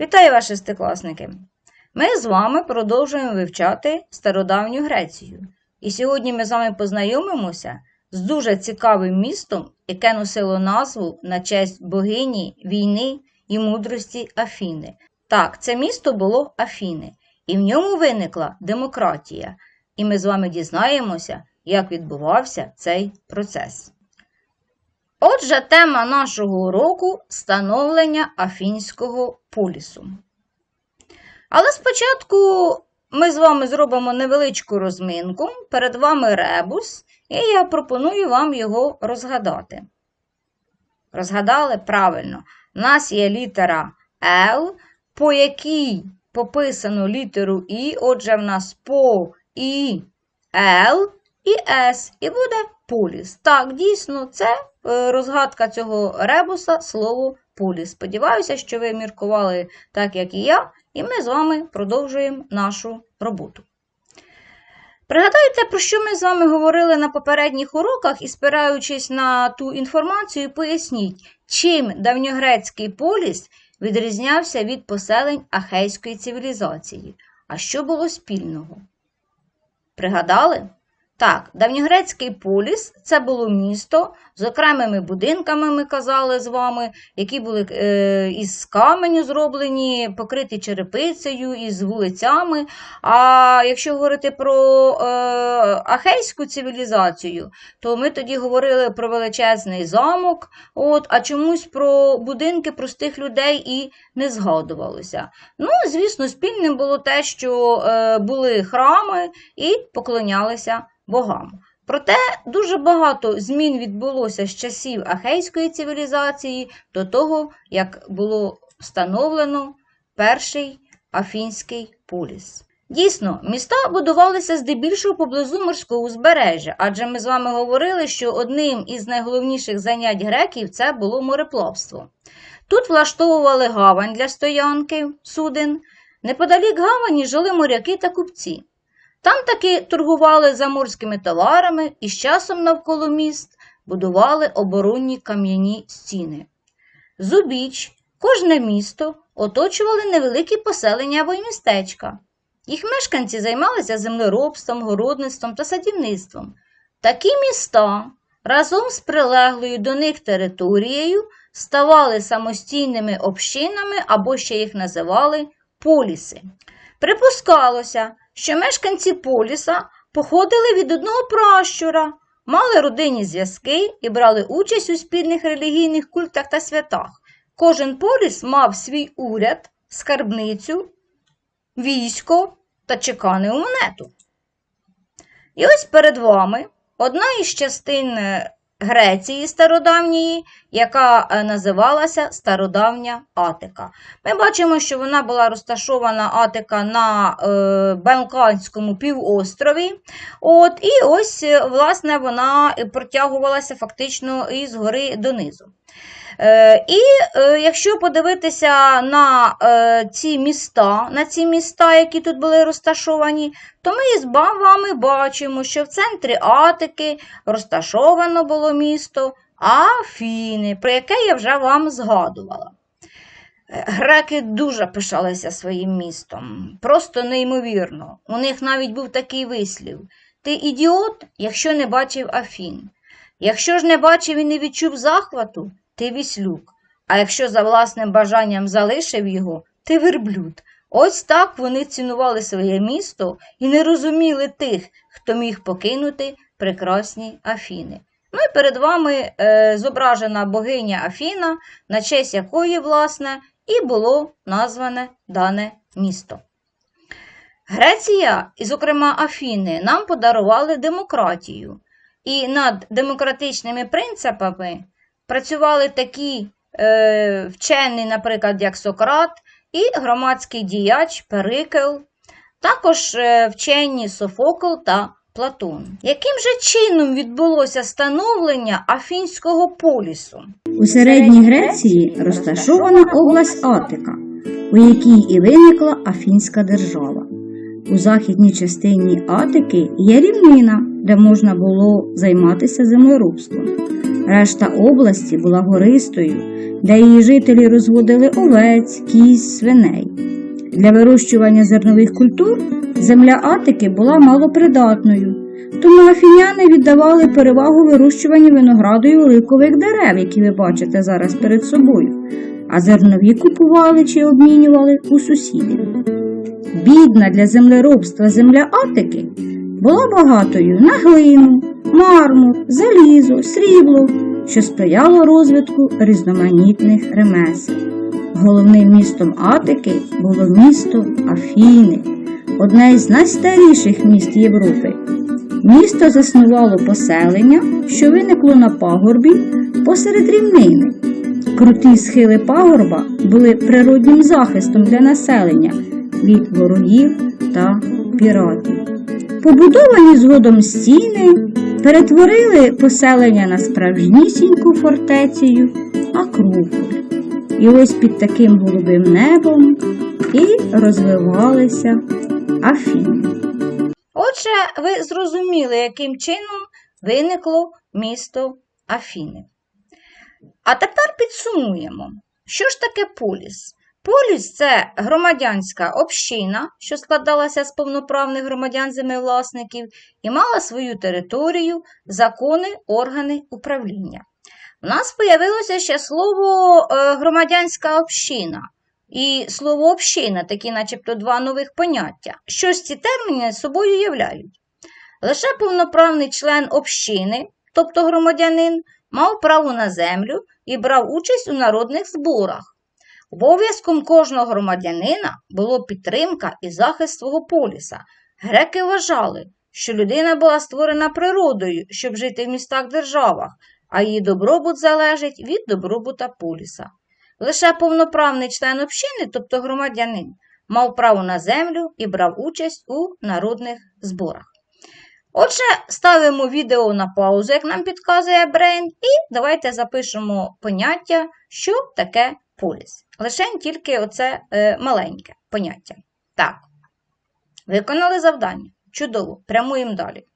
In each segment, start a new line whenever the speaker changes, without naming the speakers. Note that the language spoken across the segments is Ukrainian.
Вітаю вас, шестикласники! Ми з вами продовжуємо вивчати стародавню Грецію. І сьогодні ми з вами познайомимося з дуже цікавим містом, яке носило назву на честь богині війни і мудрості Афіни. Так, це місто було Афіни, і в ньому виникла демократія. І ми з вами дізнаємося, як відбувався цей процес. Отже, тема нашого уроку становлення Афінського полісу. Але спочатку ми з вами зробимо невеличку розминку. Перед вами ребус, і я пропоную вам його розгадати. Розгадали правильно. У нас є літера Л, по якій пописано літеру І, отже, в нас по І, Л і С, і буде поліс. Так, дійсно, це е, розгадка цього ребуса слово поліс. Сподіваюся, що ви міркували так, як і я, і ми з вами продовжуємо нашу роботу. Пригадайте, про що ми з вами говорили на попередніх уроках і, спираючись на ту інформацію, поясніть, чим давньогрецький поліс відрізнявся від поселень ахейської цивілізації, а що було спільного. Пригадали? Так, давньогрецький поліс це було місто з окремими будинками, ми казали з вами, які були е, із каменю зроблені, покриті черепицею, із вулицями. А якщо говорити про е, ахейську цивілізацію, то ми тоді говорили про величезний замок, от, а чомусь про будинки простих людей і не згадувалося. Ну, звісно, спільним було те, що е, були храми і поклонялися богам. Проте дуже багато змін відбулося з часів ахейської цивілізації до того, як було встановлено перший афінський поліс. Дійсно, міста будувалися здебільшого поблизу морського узбережжя, адже ми з вами говорили, що одним із найголовніших занять греків це було мореплавство. Тут влаштовували гавань для стоянки суден. Неподалік гавані жили моряки та купці. Там таки торгували заморськими товарами і з часом навколо міст будували оборонні кам'яні стіни. Зубіч, кожне місто оточували невеликі поселення або містечка. Їх мешканці займалися землеробством, городництвом та садівництвом. Такі міста разом з прилеглою до них територією ставали самостійними общинами або ще їх називали поліси. Припускалося, що мешканці поліса походили від одного пращура, мали родинні зв'язки і брали участь у спільних релігійних культах та святах. Кожен поліс мав свій уряд, скарбницю, військо та чеканив монету. І ось перед вами одна із частин е, Греції стародавньої, яка е, називалася Стародавня Атика. Ми бачимо, що вона була розташована Атика на е, Балканському півострові. От, І ось, власне, вона протягувалася фактично із гори донизу. Е, І е, якщо подивитися на е, ці міста, на ці міста, які тут були розташовані, то ми з вами бачимо, що в центрі Атики розташовано було місто Афіни, про яке я вже вам згадувала. Греки дуже пишалися своїм містом, просто неймовірно. У них навіть був такий вислів: ти ідіот, якщо не бачив Афін. Якщо ж не бачив і не відчув захвату, ти віслюк, а якщо за власним бажанням залишив його, ти верблюд. Ось так вони цінували своє місто і не розуміли тих, хто міг покинути прекрасні Афіни. Ну і перед вами е, зображена богиня Афіна, на честь якої, власне, і було назване дане місто. Греція, і, зокрема, Афіни, нам подарували демократію. І над демократичними принципами працювали такі е, вчені, наприклад, як Сократ, і громадський діяч Перикл, також е, вчені Софокл та Платон. Яким же чином відбулося становлення Афінського полісу?
У середній Греції розташована область Атика, у якій і виникла Афінська держава. У західній частині Атики є рівнина, де можна було займатися землеробством. Решта області була гористою, де її жителі розводили овець, кіз, свиней. Для вирощування зернових культур земля Атики була малопридатною, тому афіняни віддавали перевагу вирощуванню винограду і оливкових дерев, які ви бачите зараз перед собою, а зернові купували чи обмінювали у сусідів. Бідна для землеробства земля Атики була багатою на глину, мармур, залізо, срібло, що сприяло розвитку різноманітних ремесел. Головним містом Атики було місто Афіни, одне із найстаріших міст Європи. Місто заснувало поселення, що виникло на пагорбі посеред рівнини. Круті схили пагорба були природнім захистом для населення від ворогів та піратів. Побудовані згодом стіни перетворили поселення на справжнісіньку фортецію Акрополь. І ось під таким голубим небом і розвивалися Афіни.
Отже, ви зрозуміли, яким чином виникло місто Афіни. А тепер підсумуємо, що ж таке поліс? Поліс це громадянська община, що складалася з повноправних громадян землевласників і мала свою територію, закони, органи управління. У нас з'явилося ще слово е, громадянська община і слово община, такі начебто два нових поняття. Що ж ці терміни собою являють? Лише повноправний член общини, тобто громадянин, мав право на землю і брав участь у народних зборах. Обов'язком кожного громадянина було підтримка і захист свого поліса. Греки вважали, що людина була створена природою, щоб жити в містах-державах, а її добробут залежить від добробута поліса. Лише повноправний член общини, тобто громадянин, мав право на землю і брав участь у народних зборах. Отже, ставимо відео на паузу, як нам підказує Брейн, і давайте запишемо поняття, що таке поліс. Лише тільки оце е, маленьке поняття. Так, виконали завдання. Чудово, прямуємо далі.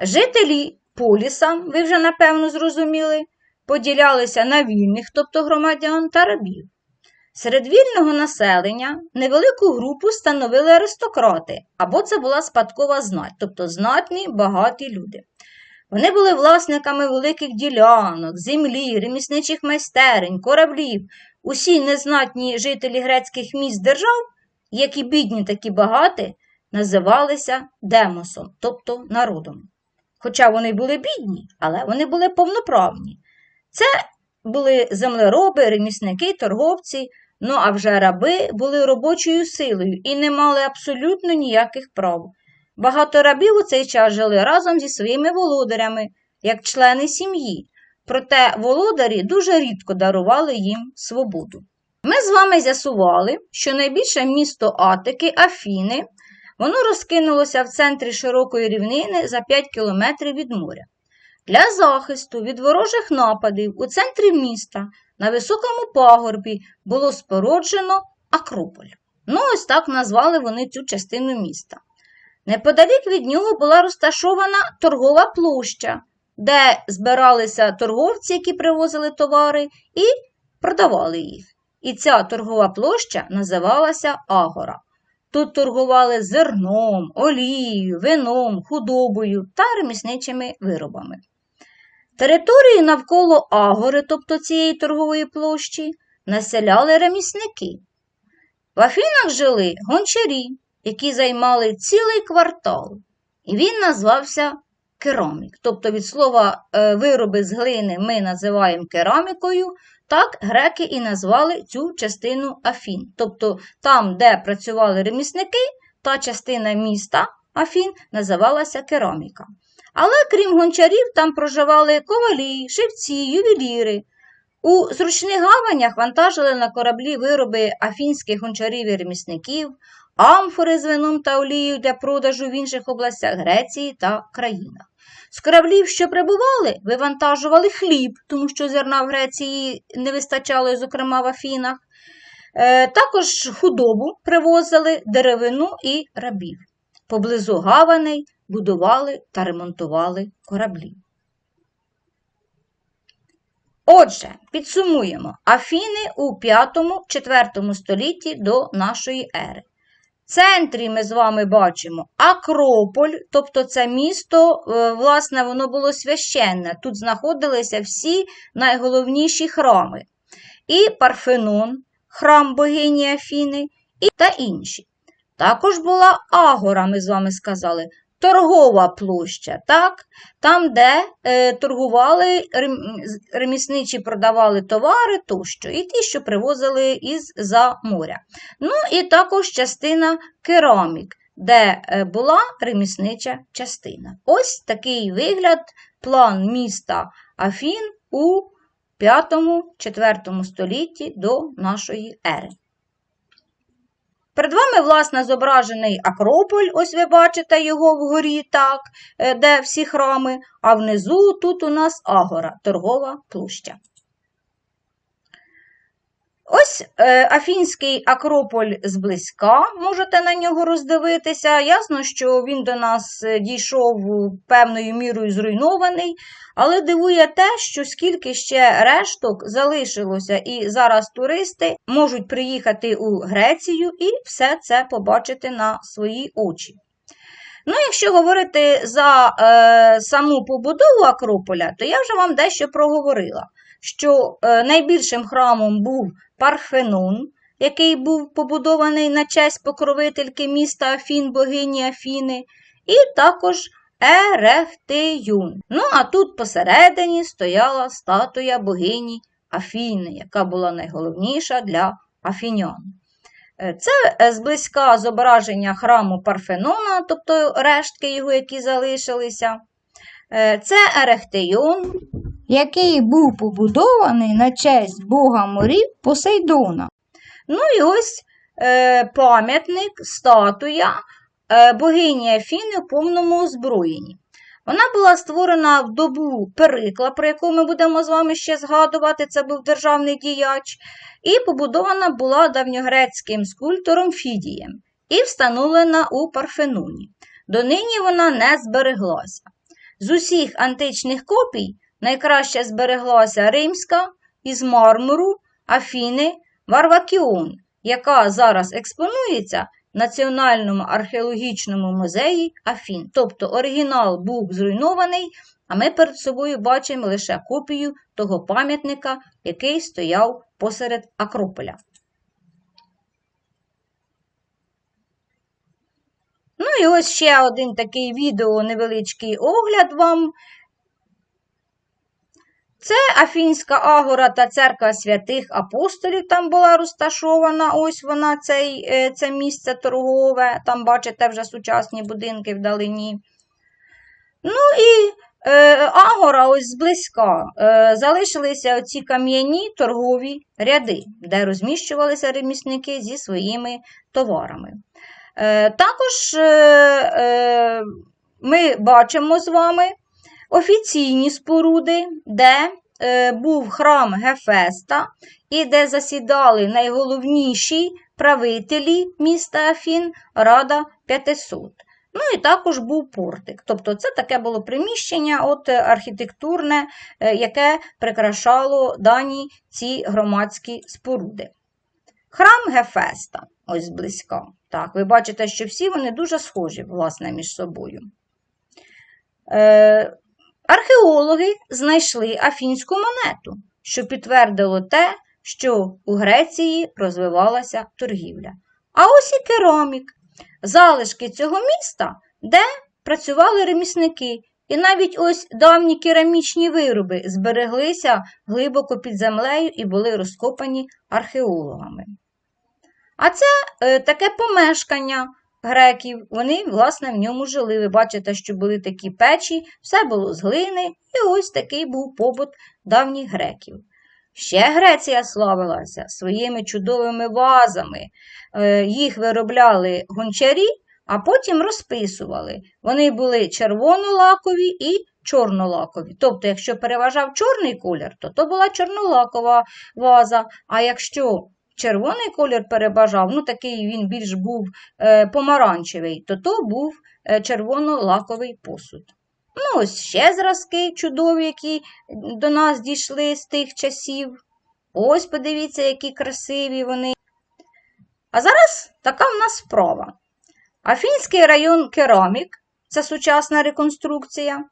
Жителі поліса, ви вже напевно зрозуміли, поділялися на вільних, тобто громадян та рабів. Серед вільного населення невелику групу становили аристократи, або це була спадкова знать, тобто знатні багаті люди. Вони були власниками великих ділянок, землі, ремісничих майстерень, кораблів. Усі незнатні жителі грецьких міст держав, як і бідні, так і багаті, називалися демосом, тобто народом. Хоча вони були бідні, але вони були повноправні. Це були землероби, ремісники, торговці, ну а вже раби були робочою силою і не мали абсолютно ніяких прав. Багато рабів у цей час жили разом зі своїми володарями, як члени сім'ї, проте володарі дуже рідко дарували їм свободу. Ми з вами з'ясували, що найбільше місто Атики, Афіни, воно розкинулося в центрі широкої рівнини за 5 кілометрів від моря. Для захисту від ворожих нападів у центрі міста на високому пагорбі було спороджено Акрополь. Ну, ось так назвали вони цю частину міста. Неподалік від нього була розташована торгова площа, де збиралися торговці, які привозили товари, і продавали їх. І ця торгова площа називалася Агора. Тут торгували зерном, олією, вином, худобою та ремісничими виробами. Території навколо Агори, тобто цієї торгової площі, населяли ремісники. В Афінах жили гончарі, які займали цілий квартал, і він назвався керамік. Тобто від слова е, вироби з глини ми називаємо керамікою, так греки і назвали цю частину Афін. Тобто там, де працювали ремісники, та частина міста Афін називалася кераміка. Але крім гончарів, там проживали ковалі, шевці, ювеліри. У зручних гаванях вантажили на кораблі вироби афінських гончарів і ремісників, амфори з вином та олією для продажу в інших областях Греції та країнах. З кораблів, що прибували, вивантажували хліб, тому що зерна в Греції не вистачало, зокрема в Афінах. Е, також худобу привозили деревину і рабів. Поблизу гаваней будували та ремонтували кораблі. Отже, підсумуємо: Афіни у 5-4 столітті до нашої ери. Центрі ми з вами бачимо Акрополь, тобто це місто, е, власне, воно було священне. Тут знаходилися всі найголовніші храми. І Парфенон, храм богині Афіни, і та інші. Також була Агора, ми з вами сказали, торгова площа, так? там, де е, торгували рем- ремісничі продавали товари тощо, і ті, що привозили із-за моря. Ну і також частина керамік, де е, була реміснича частина. Ось такий вигляд, план міста Афін у 5-4 столітті до нашої ери. Перед вами, власне, зображений Акрополь, ось ви бачите його вгорі, так, е, де всі храми, а внизу тут у нас Агора, торгова площа. Ось е, Афінський Акрополь зблизька, можете на нього роздивитися. Ясно, що він до нас е, дійшов певною мірою зруйнований, але дивує те, що скільки ще решток залишилося, і зараз туристи можуть приїхати у Грецію і все це побачити на свої очі. Ну, якщо говорити за е, саму побудову Акрополя, то я вже вам дещо проговорила, що е, найбільшим храмом був Парфенон, який був побудований на честь покровительки міста Афін, богині Афіни, і також Ерехтеюн. Ну, а тут посередині стояла статуя богині Афіни, яка була найголовніша для афінян. Е, Це е, зблизька зображення храму Парфенона, тобто рештки його, які залишилися. Це Ерехтеюн, який був побудований на честь бога морів Посейдона. Ну і ось е, пам'ятник, статуя е, богині Афіни в повному озброєнні. Вона була створена в добу Перикла, про яку ми будемо з вами ще згадувати, це був державний діяч, і побудована була давньогрецьким скульптором Фідієм і встановлена у Парфеноні. Донині вона не збереглася. З усіх античних копій найкраще збереглася римська із мармуру Афіни Варвакіон, яка зараз експонується в Національному археологічному музеї Афін. Тобто оригінал був зруйнований, а ми перед собою бачимо лише копію того пам'ятника, який стояв посеред Акрополя. Ну і ось ще один такий відео, невеличкий огляд вам. Це Афінська агора та церква святих апостолів там була розташована. Ось вона, цей, е, це місце торгове. Там, бачите, вже сучасні будинки вдалині. Ну і е, агора ось зблизька. Е, залишилися оці кам'яні торгові ряди, де розміщувалися ремісники зі своїми товарами. Е, також е, е, ми бачимо з вами офіційні споруди, де е, був храм Гефеста і де засідали найголовніші правителі міста Афін, Рада 500. Ну і також був портик. Тобто це таке було приміщення от, архітектурне, е, яке прикрашало дані ці громадські споруди. Храм Гефеста, ось зблизька. Так, ви бачите, що всі вони дуже схожі, власне, між собою. Е, археологи знайшли афінську монету, що підтвердило те, що у Греції розвивалася торгівля. А ось і керамік, залишки цього міста, де працювали ремісники. І навіть ось давні керамічні вироби збереглися глибоко під землею і були розкопані археологами. А це е, таке помешкання греків. Вони, власне, в ньому жили. Ви бачите, що були такі печі, все було з глини, і ось такий був побут давніх греків. Ще Греція славилася своїми чудовими вазами. Е, їх виробляли гончарі, а потім розписували. Вони були червонолакові і чорнолакові. Тобто, якщо переважав чорний колір, то то була чорнолакова ваза. А якщо червоний колір перебажав, ну такий він більш був е, помаранчевий, то то був е, червонолаковий посуд. Ну, ось ще зразки чудові, які до нас дійшли з тих часів. Ось подивіться, які красиві вони. А зараз така в нас справа. Афінський район Керамік це сучасна реконструкція.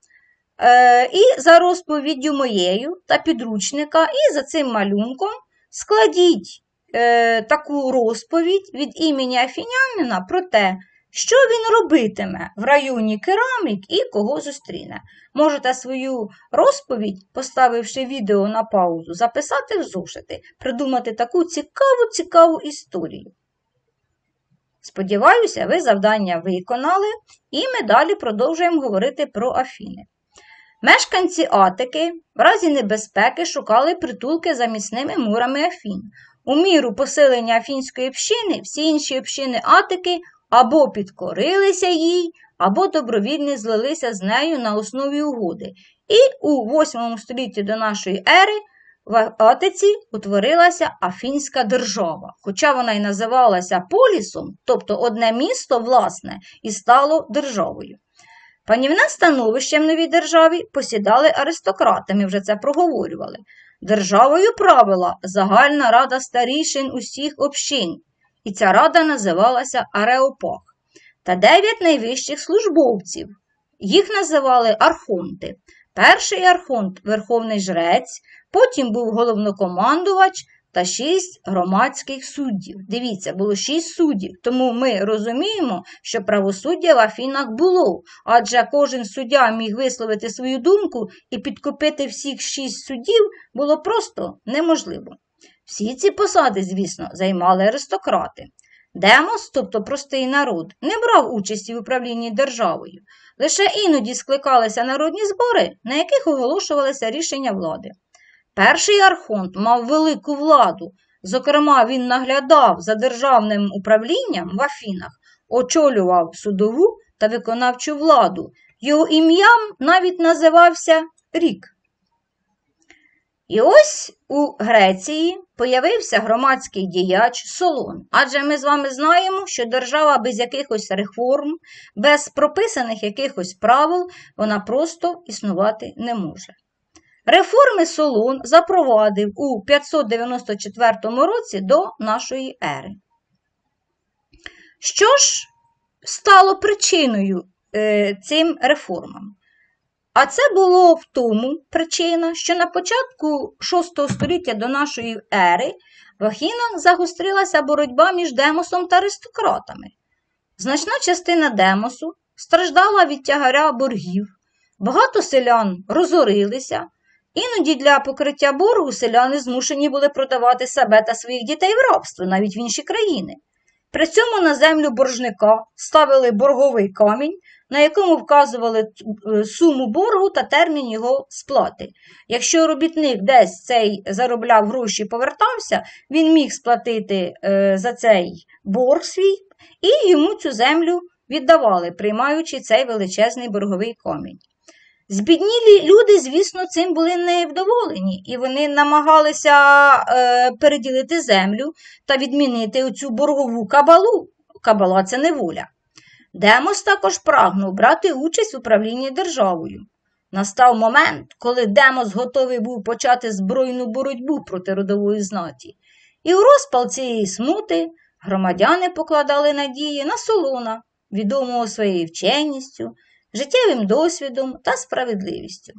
Е, і за розповіддю моєю та підручника, і за цим малюнком складіть е, таку розповідь від імені Афінянина про те, що він робитиме в районі Керамік і кого зустріне. Можете свою розповідь, поставивши відео на паузу, записати в зошити, придумати таку цікаву цікаву історію. Сподіваюся, ви завдання виконали, і ми далі продовжуємо говорити про Афіни. Мешканці Атики в разі небезпеки шукали притулки за міцними мурами Афін. У міру посилення афінської общини всі інші общини Атики або підкорилися їй, або добровільно злилися з нею на основі угоди. І у 8 столітті до нашої ери в Атиці утворилася Афінська держава, хоча вона й називалася полісом, тобто одне місто, власне, і стало державою. Панівне становище в новій державі посідали аристократи, ми вже це проговорювали. Державою правила загальна рада старішин усіх общин, і ця рада називалася Ареопаг, та дев'ять найвищих службовців. Їх називали архонти. Перший архонт верховний жрець, потім був головнокомандувач та шість громадських суддів. Дивіться, було шість суддів, тому ми розуміємо, що правосуддя в Афінах було, адже кожен суддя міг висловити свою думку і підкупити всіх шість суддів було просто неможливо. Всі ці посади, звісно, займали аристократи. Демос, тобто простий народ, не брав участі в управлінні державою. Лише іноді скликалися народні збори, на яких оголошувалися рішення влади. Перший архонт мав велику владу, зокрема, він наглядав за державним управлінням в Афінах, очолював судову та виконавчу владу. Його ім'ям навіть називався Рік. І ось у Греції появився громадський діяч Солон. Адже ми з вами знаємо, що держава без якихось реформ, без прописаних якихось правил, вона просто існувати не може. Реформи Солон запровадив у 594 році до нашої ери. Що ж стало причиною е, цим реформам? А це було в тому причина, що на початку VI століття до нашої ери в Ахінах загострилася боротьба між демосом та аристократами. Значна частина демосу страждала від тягаря боргів, багато селян розорилися, іноді для покриття боргу селяни змушені були продавати себе та своїх дітей в рабство, навіть в інші країни. При цьому на землю боржника ставили борговий камінь, на якому вказували е, суму боргу та термін його сплати. Якщо робітник десь цей заробляв гроші і повертався, він міг сплатити е, за цей борг свій, і йому цю землю віддавали, приймаючи цей величезний борговий камінь. Збіднілі люди, звісно, цим були невдоволені, і вони намагалися е, переділити землю та відмінити оцю боргову кабалу. Кабала це неволя. Демос також прагнув брати участь в управлінні державою. Настав момент, коли Демос готовий був почати збройну боротьбу проти родової знаті. І у розпал цієї смути громадяни покладали надії на Солона, відомого своєю вченістю, життєвим досвідом та справедливістю.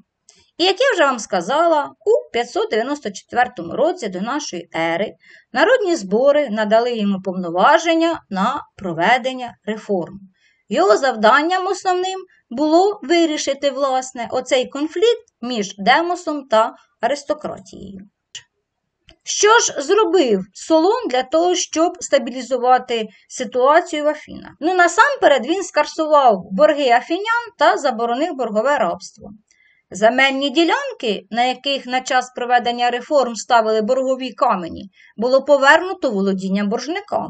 І як я вже вам сказала, у 594 році до нашої ери народні збори надали йому повноваження на проведення реформ. Його завданням основним було вирішити, власне, оцей конфлікт між Демосом та аристократією. Що ж зробив Солон для того, щоб стабілізувати ситуацію в Афінах? Ну, насамперед він скарсував борги афінян та заборонив боргове рабство. Земельні ділянки, на яких на час проведення реформ ставили боргові камені, було повернуто володіння боржникам.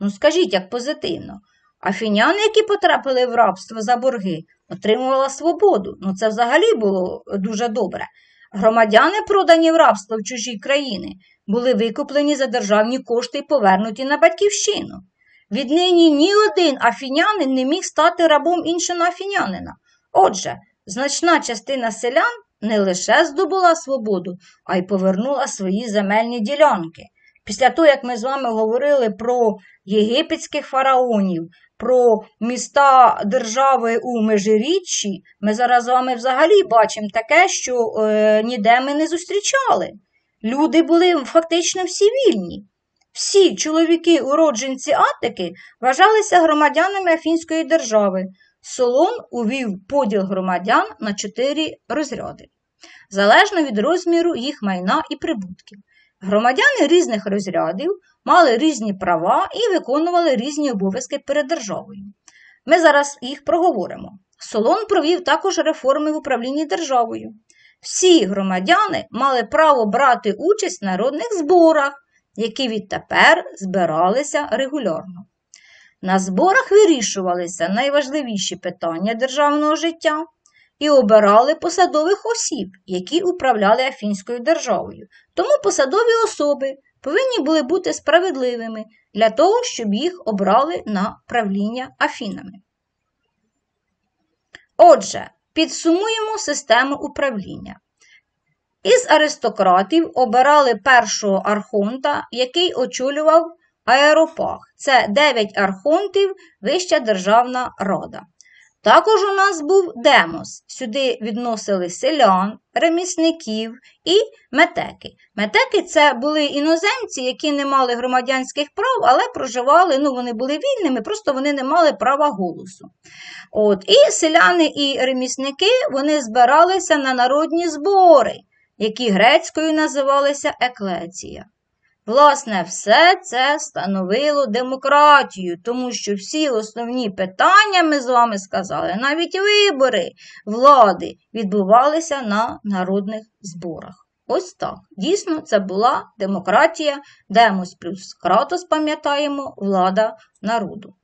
Ну, скажіть, як позитивно. Афіняни, які потрапили в рабство за борги, отримували свободу. Ну, це взагалі було дуже добре. Громадяни, продані в рабство в чужі країни, були викуплені за державні кошти і повернуті на батьківщину. Віднині ні один афінянин не міг стати рабом іншого афінянина. Отже, значна частина селян не лише здобула свободу, а й повернула свої земельні ділянки. Після того, як ми з вами говорили про єгипетських фараонів, про міста держави у Межиріччі, ми зараз з вами взагалі бачимо таке, що е, ніде ми не зустрічали. Люди були фактично всі вільні. Всі чоловіки, уродженці Аттики, вважалися громадянами Афінської держави. Солон увів поділ громадян на чотири розряди, залежно від розміру їх майна і прибутків. Громадяни різних розрядів мали різні права і виконували різні обов'язки перед державою. Ми зараз їх проговоримо. Солон провів також реформи в управлінні державою. Всі громадяни мали право брати участь в народних зборах, які відтепер збиралися регулярно. На зборах вирішувалися найважливіші питання державного життя і обирали посадових осіб, які управляли Афінською державою. Тому посадові особи повинні були бути справедливими для того, щоб їх обрали на правління Афінами. Отже, підсумуємо систему управління. Із аристократів обирали першого архонта, який очолював аеропаг. Це 9 архонтів, Вища державна рада. Також у нас був демос. Сюди відносили селян, ремісників і метеки. Метеки це були іноземці, які не мали громадянських прав, але проживали, ну вони були вільними, просто вони не мали права голосу. От, І селяни і ремісники вони збиралися на народні збори, які грецькою називалися еклеція. Власне, все це становило демократію, тому що всі основні питання, ми з вами сказали, навіть вибори влади відбувалися на народних зборах. Ось так. Дійсно, це була демократія, демос плюс кратос, пам'ятаємо, влада народу.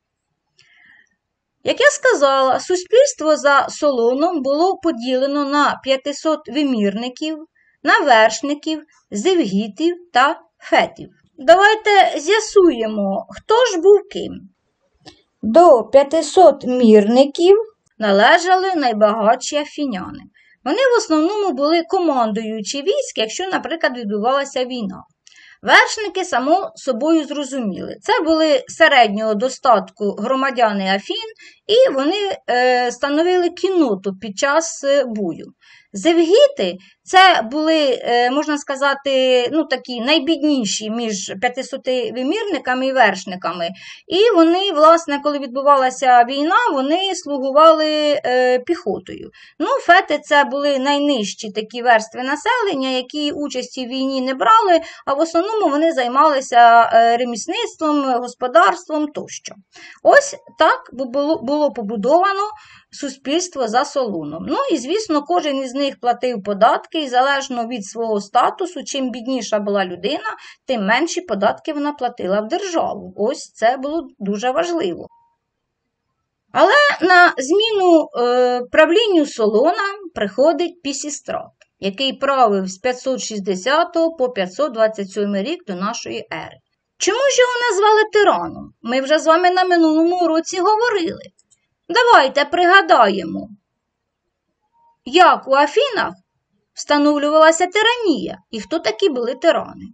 Як я сказала, суспільство за Солоном було поділено на 500 вимірників, навершників, зевгітів та фетів. Давайте з'ясуємо, хто ж був ким. До 500 мірників належали найбагатші афіняни. Вони в основному були командуючі військ, якщо, наприклад, відбувалася війна. Вершники, само собою зрозуміли, це були середнього достатку громадяни Афін, і вони е, становили кінноту під час е, бою. Зевгіти це були, е, можна сказати, ну, такі найбідніші між 500 вимірниками і вершниками. І вони, власне, коли відбувалася війна, вони слугували е, піхотою. Ну, Фети це були найнижчі такі верстви населення, які участі в війні не брали, а в основному вони займалися е, ремісництвом, господарством тощо. Ось так було побудовано суспільство за солоном. Ну і, звісно, кожен із них платив податки, і залежно від свого статусу, чим бідніша була людина, тим менші податки вона платила в державу. Ось це було дуже важливо. Але на зміну е, правлінню Солона приходить Пісістрат, який правив з 560 по 527 рік до нашої ери. Чому ж його назвали тираном? Ми вже з вами на минулому уроці говорили. Давайте пригадаємо, як у Афінах встановлювалася тиранія і хто такі були тирани.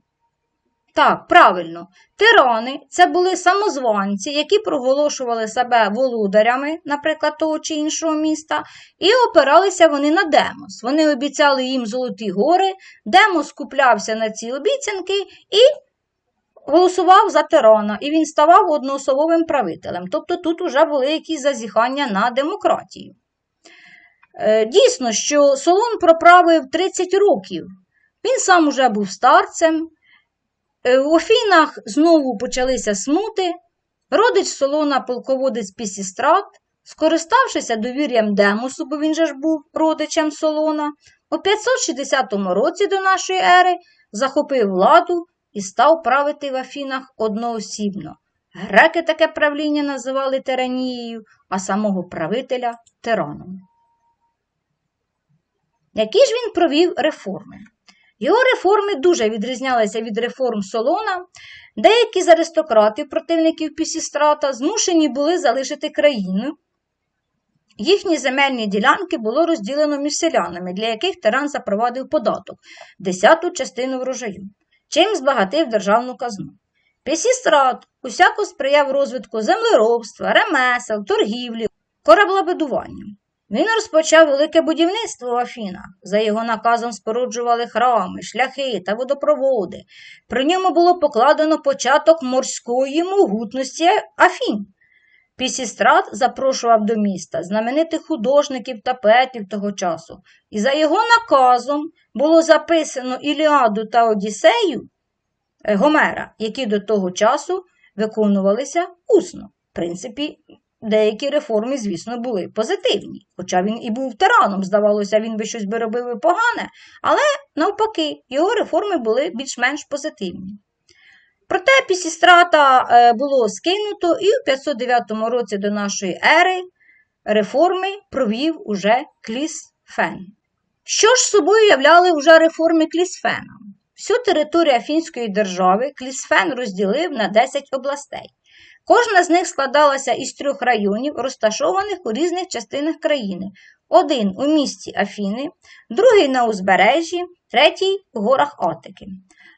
Так, правильно, тирани це були самозванці, які проголошували себе володарями, наприклад, того чи іншого міста, і опиралися вони на Демос. Вони обіцяли їм золоті гори, Демос куплявся на ці обіцянки і голосував за тирана, і він ставав одноособовим правителем. Тобто тут вже були якісь зазіхання на демократію. Е, Дійсно, що Солон проправив 30 років. Він сам уже був старцем. Е, В Афінах знову почалися смути. Родич Солона, полководець Пісістрат, скориставшися довір'ям Демосу, бо він же ж був родичем Солона, у 560 році до нашої ери захопив владу і став правити в Афінах одноосібно. Греки таке правління називали тиранією, а самого правителя тираном. Які ж він провів реформи? Його реформи дуже відрізнялися від реформ Солона. Деякі з аристократів, противників Пісістрата, змушені були залишити країну. Їхні земельні ділянки було розділено між селянами, для яких тиран запровадив податок десяту частину врожаю, чим збагатив державну казну. Пісістрат усяко сприяв розвитку землеробства, ремесел, торгівлі, кораблебудування. Він розпочав велике будівництво в Афінах. За його наказом споруджували храми, шляхи та водопроводи. При ньому було покладено початок морської могутності Афін. Пісістрат запрошував до міста знаменитих художників та поетів того часу, і за його наказом було записано Іліаду та Одіссею е, Гомера, які до того часу виконувалися усно. В принципі, деякі реформи, звісно, були позитивні. Хоча він і був тираном, здавалося, він би щось би робив і погане, але навпаки, його реформи були більш-менш позитивні. Проте Пісістрата е, було скинуто, і у 509 році до нашої ери реформи провів уже Клісфен. Що ж собою являли вже реформи Клісфена? Всю територію Афінської держави Клісфен розділив на 10 областей. Кожна з них складалася із трьох районів, розташованих у різних частинах країни. Один у місті Афіни, другий на узбережжі, третій у горах Атики.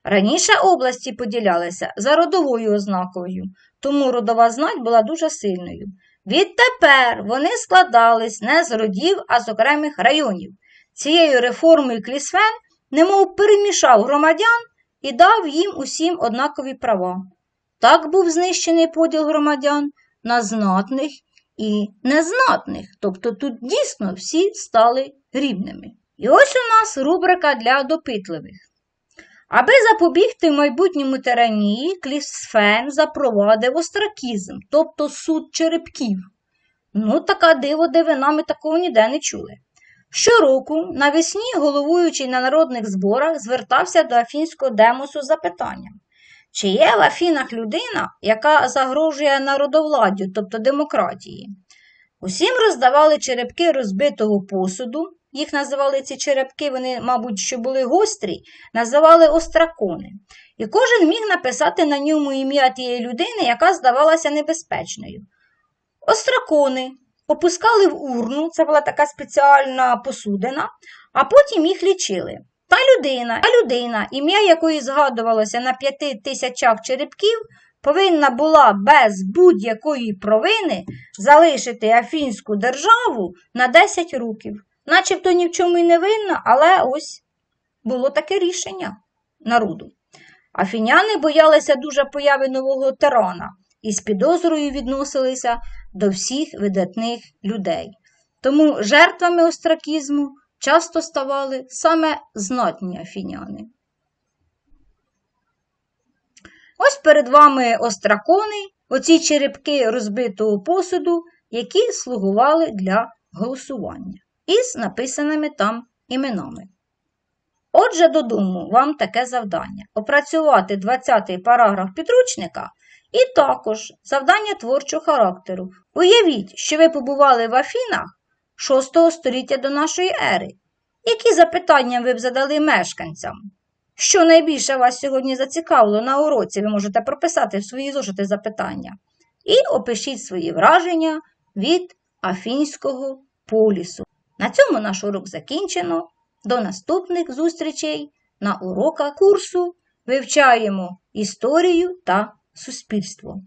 Раніше області поділялися за родовою ознакою, тому родова знать була дуже сильною. Відтепер вони складались не з родів, а з окремих районів. Цією реформою Клісфен немов перемішав громадян і дав їм усім однакові права. Так був знищений поділ громадян на знатних і незнатних, тобто тут дійсно всі стали рівними. І ось у нас рубрика для допитливих. Аби запобігти майбутньому тиранії, Клісфен запровадив остракізм, тобто суд черепків. Ну, така диво дивина, ми такого ніде не чули. Щороку, навесні, головуючий на народних зборах, звертався до афінського демосу з запитанням, чи є в Афінах людина, яка загрожує народовладдю, тобто демократії. Усім роздавали черепки розбитого посуду, їх називали ці черепки, вони, мабуть, що були гострі, називали остракони. І кожен міг написати на ньому ім'я тієї людини, яка здавалася небезпечною. Остракони опускали в урну, це була така спеціальна посудина, а потім їх лічили. Та людина, та людина, ім'я якої згадувалося на п'яти тисячах черепків, повинна була без будь-якої провини залишити Афінську державу на 10 років. Начебто ні в чому й не винна, але ось було таке рішення народу. Афіняни боялися дуже появи нового тирана і з підозрою відносилися до всіх видатних людей. Тому жертвами остракізму часто ставали саме знатні афіняни. Ось перед вами остракони, оці черепки розбитого посуду, які слугували для голосування, із написаними там іменами. Отже, додому вам таке завдання опрацювати 20-й параграф підручника і також завдання творчого характеру. Уявіть, що ви побували в Афінах 6 століття до нашої ери. Які запитання ви б задали мешканцям? Що найбільше вас сьогодні зацікавило на уроці, ви можете прописати в свої зошити запитання. І опишіть свої враження від Афінського полісу. На цьому наш урок закінчено. До наступних зустрічей на уроках курсу вивчаємо історію та суспільство.